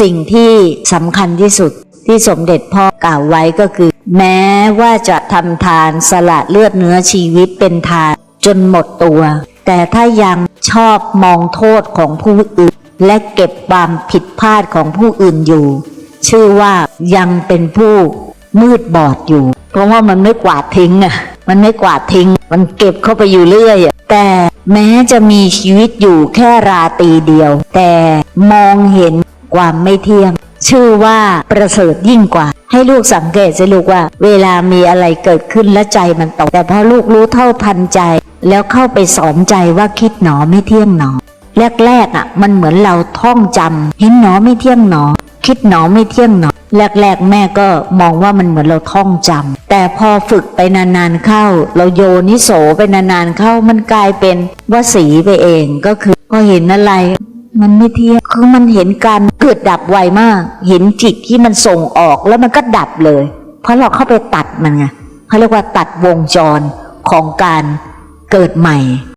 สิ่งที่สำคัญที่สุดที่สมเด็จพ่อกล่าวไว้ก็คือ แม้ว่าจะทำทานสละเลือดเนื้อชีวิตเป็นทานจนหมดตัว แต่ถ้ายังชอบมองโทษของผู้อื่น และเก็บความผิดพลาดของผู้อื่นอยู่ ชื่อว่ายังเป็นผู้มืดบอดอยู่ เพราะว่ามันไม่กวาดทิ้งอะมันไม่กวาดทิ้ง มันเก็บเข้าไปอยู่เรื่อยแต่แม้จะมีชีวิตอยู่แค่ราตรีเดียว แต่มองเห็น ความไม่เที่ยง ชื่อว่าประเสริฐยิ่งกว่า ให้ลูกสังเกตสิลูกว่า เวลามีอะไรเกิดขึ้นและใจมันตก แต่พอลูกรู้เท่าทันใจ แล้วเข้าไปสอนใจว่าคิดหนอไม่เที่ยงหนอ แรกๆอะ มันเหมือนเราท่องจำเห็นหนอไม่เที่ยงหนอ คิดหนอไม่เที่ยงหนอแรกๆ แม่ก็มองว่ามันเหมือนเราท่องจำแต่พอฝึกไปนานๆเข้า เราโยนิโสไปนานๆเข้ามันกลายเป็นวสีไปเองก็คือพอเห็นอะไร มันไม่เที่ยงคือมันเห็นการเกิดดับไวมาก เห็นจิตที่มันส่งออกแล้วมันก็ดับเลย เพราะเราเข้าไปตัดมันไงเขาเรียกว่าตัดวงจรของการเกิดใหม่